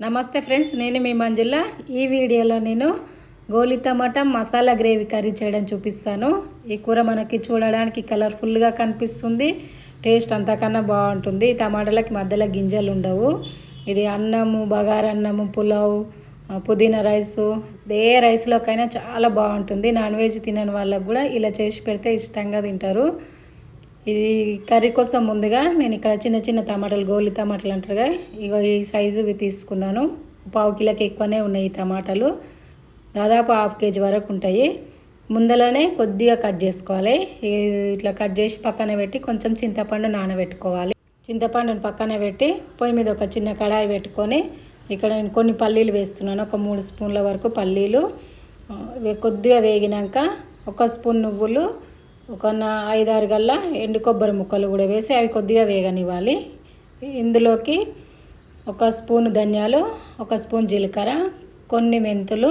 నమస్తే ఫ్రెండ్స్ నేను మీ మంజుల. ఈ వీడియోలో నేను గోలి టమాటా మసాలా గ్రేవీ కర్రీ చేయడం చూపిస్తాను. ఈ కూర మనకి చూడడానికి కలర్ఫుల్గా కనిపిస్తుంది. టేస్ట్ అంతకన్నా బాగుంటుంది. టమాటాలకి మధ్యలో గింజలు ఉండవు. ఇది అన్నము బగారా అన్నము పులావ్ పుదీనా రైసు. ఏ రైస్లోకైనా చాలా బాగుంటుంది. నాన్ వెజ్ తినని వాళ్ళకు కూడా ఇలా చేసి పెడితే ఇష్టంగా తింటారు. ఇది కర్రీ కోసం ముందుగా నేను ఇక్కడ చిన్న చిన్న టమాటాలు గోలి టమాటాలు అంటారుగా. ఇగో ఈ సైజు ఇవి తీసుకున్నాను. పావు కిలోకి ఎక్కువనే ఉన్నాయి ఈ టమాటాలు. దాదాపు హాఫ్ కేజీ వరకు ఉంటాయి. ముందలనే కొద్దిగా కట్ చేసుకోవాలి. ఇట్లా కట్ చేసి పక్కన పెట్టి కొంచెం చింతపండు నానబెట్టుకోవాలి. చింతపండుని పక్కన పెట్టి పొయ్యి మీద ఒక చిన్న కడాయి పెట్టుకొని ఇక్కడ నేను కొన్ని పల్లీలు వేస్తున్నాను. ఒక మూడు స్పూన్ల వరకు పల్లీలు. కొద్దిగా వేగినాక ఒక స్పూన్ నువ్వులు ఒక నా ఐదారు గల్ల ఎండు కొబ్బరి ముక్కలు కూడా వేసి అవి కొద్దిగా వేగనివ్వాలి. ఇందులోకి ఒక స్పూన్ ధనియాలు ఒక స్పూన్ జీలకర్ర కొన్ని మెంతులు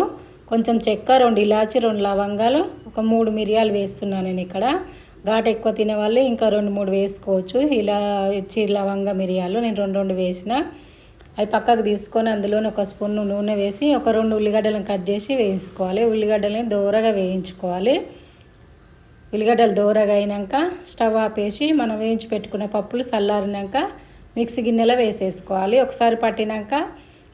కొంచెం చెక్క రెండు ఇలాచి రెండు లవంగాలు ఒక మూడు మిరియాలు వేస్తున్నాను నేను ఇక్కడ. ఘాటు ఎక్కువ తినేవాళ్ళు ఇంకా రెండు మూడు వేసుకోవచ్చు. ఇలా ఇచ్చి లవంగ మిరియాలు నేను రెండు రెండు వేసిన. అవి పక్కకు తీసుకొని అందులోనే ఒక స్పూన్ నూనె వేసి ఒక రెండు ఉల్లిగడ్డలను కట్ చేసి వేసుకోవాలి. ఉల్లిగడ్డలని దూరగా వేయించుకోవాలి. ఉల్లిగడ్డలు దూరగా అయినాక స్టవ్ ఆపేసి మనం వేయించి పెట్టుకున్న పప్పులు చల్లారినాక మిక్సీ గిన్నెలో వేసేసుకోవాలి. ఒకసారి పట్టినాక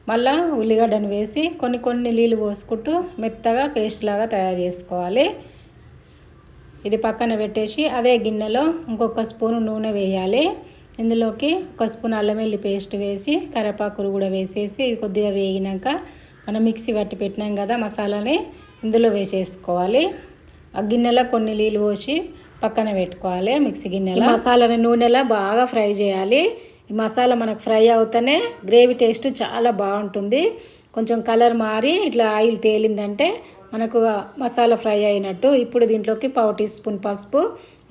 మళ్ళా ఉల్లిగడ్డను వేసి కొన్ని కొన్ని నీళ్ళు పోసుకుంటూ మెత్తగా పేస్ట్ లాగా తయారు చేసుకోవాలి. ఇది పక్కన పెట్టేసి అదే గిన్నెలో ఇంకొక స్పూన్ నూనె వేయాలి. ఇందులోకి ఒక స్పూన్ అల్లం వెల్లి పేస్ట్ వేసి కరివేపాకులు కూడా వేసేసి ఇవి కొద్దిగా వేగినాక మనం మిక్సీ పట్టి పెట్టినాం కదా మసాలాని ఇందులో వేసేసుకోవాలి. ఆ గిన్నెలో కొన్ని నీళ్ళు పోసి పక్కన పెట్టుకోవాలి మిక్సీ గిన్నెలో. మసాలాని నూనెలో బాగా ఫ్రై చేయాలి. ఈ మసాలా మనకు ఫ్రై అవుతానే గ్రేవీ టేస్ట్ చాలా బాగుంటుంది. కొంచెం కలర్ మారి ఇట్లా ఆయిల్ తేలిందంటే మనకు మసాలా ఫ్రై అయినట్టు. ఇప్పుడు దీంట్లోకి పావు టీ స్పూన్ పసుపు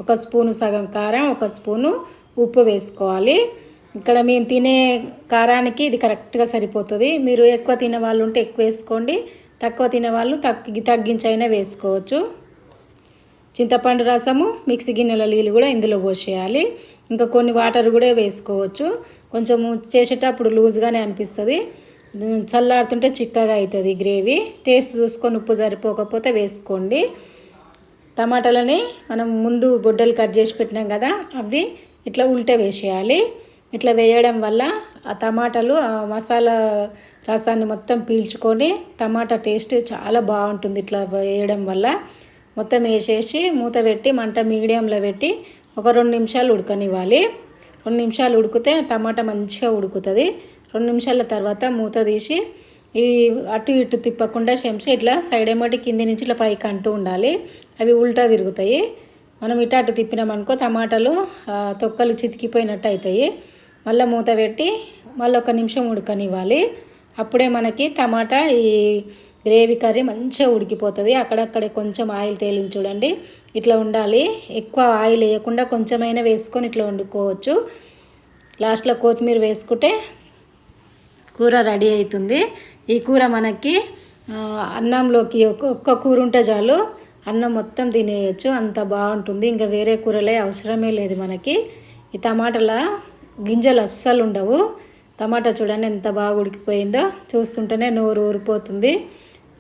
ఒక స్పూను సగం కారం ఒక స్పూను ఉప్పు వేసుకోవాలి. ఇక్కడ మేము తినే కారానికి ఇది కరెక్ట్గా సరిపోతుంది. మీరు ఎక్కువ తినే వాళ్ళు ఉంటే ఎక్కువ వేసుకోండి. తక్కువ తినే వాళ్ళు తగ్గి తగ్గించైనా వేసుకోవచ్చు. చింతపండు రసము మిక్సీ గిన్నెల నీళ్ళు కూడా ఇందులో పోసేయాలి. ఇంకా కొన్ని వాటర్ కూడా వేసుకోవచ్చు. కొంచెము చేసేటప్పుడు లూజ్గానే అనిపిస్తుంది. చల్లాడుతుంటే చల్లారుతుంటే చిక్కగా అవుతుంది గ్రేవీ. టేస్ట్ చూసుకొని ఉప్పు సరిపోకపోతే వేసుకోండి. టమాటాలని మనం ముందు బొడ్డలు కట్ చేసి పెట్టినాం కదా అవి ఇట్లా ఉల్టే వేసేయాలి. ఇట్లా వేయడం వల్ల ఆ టమాటాలు ఆ మసాలా రసాన్ని మొత్తం పీల్చుకొని టమాటా టేస్ట్ చాలా బాగుంటుంది ఇట్లా వేయడం వల్ల. మొత్తం వేసేసి మూత పెట్టి మంట మీడియంలో పెట్టి ఒక రెండు నిమిషాలు ఉడకనివ్వాలి. రెండు నిమిషాలు ఉడికితే టమాటా మంచిగా ఉడుకుతుంది. రెండు నిమిషాల తర్వాత మూత తీసి ఈ అటు ఇటు తిప్పకుండా చెంచా ఇట్లా సైడ్ ఏమోటి కింది నుంచి ఇట్లా పైకి అంటూ ఉండాలి. అవి ఉల్టా తిరుగుతాయి. మనం ఇటు అటు తిప్పినామనుకో టమాటాలు తొక్కలు చితికిపోయినట్టు అవుతాయి మళ్ళీ మూత పెట్టి మళ్ళీ ఒక నిమిషం ఉడకనివ్వాలి. అప్పుడే మనకి టమాటా ఈ గ్రేవీ కర్రీ మంచిగా ఉడికిపోతుంది. అక్కడక్కడే కొంచెం ఆయిల్ తేలింది చూడండి. ఇట్లా ఉండాలి. ఎక్కువ ఆయిల్ వేయకుండా కొంచెమైనా వేసుకొని ఇట్లా వండుకోవచ్చు. లాస్ట్లో కొత్తిమీర వేసుకుంటే కూర రెడీ అవుతుంది. ఈ కూర మనకి అన్నంలోకి ఒక్క ఒక్క కూర ఉంటే చాలు అన్నం మొత్తం తినేయచ్చు. అంత బాగుంటుంది. ఇంకా వేరే కూరలే అవసరమే లేదు మనకి. ఈ టమాటాల గింజలు అస్సలు ఉండవు. టమాటా చూడండి ఎంత బాగా ఉడికిపోయిందో. చూస్తుంటేనే నోరు ఊరిపోతుంది.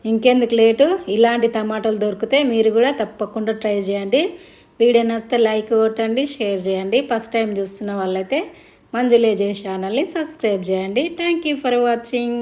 ఇంకెందుకు లేటు? ఇలాంటి టమాటాలు దొరికితే మీరు కూడా తప్పకుండా ట్రై చేయండి. వీడియో నచ్చితే లైక్ కొట్టండి షేర్ చేయండి. ఫస్ట్ టైం చూస్తున్న వాళ్ళైతే మంజులేజే ఛానల్ని సబ్స్క్రైబ్ చేయండి. Thank you for watching.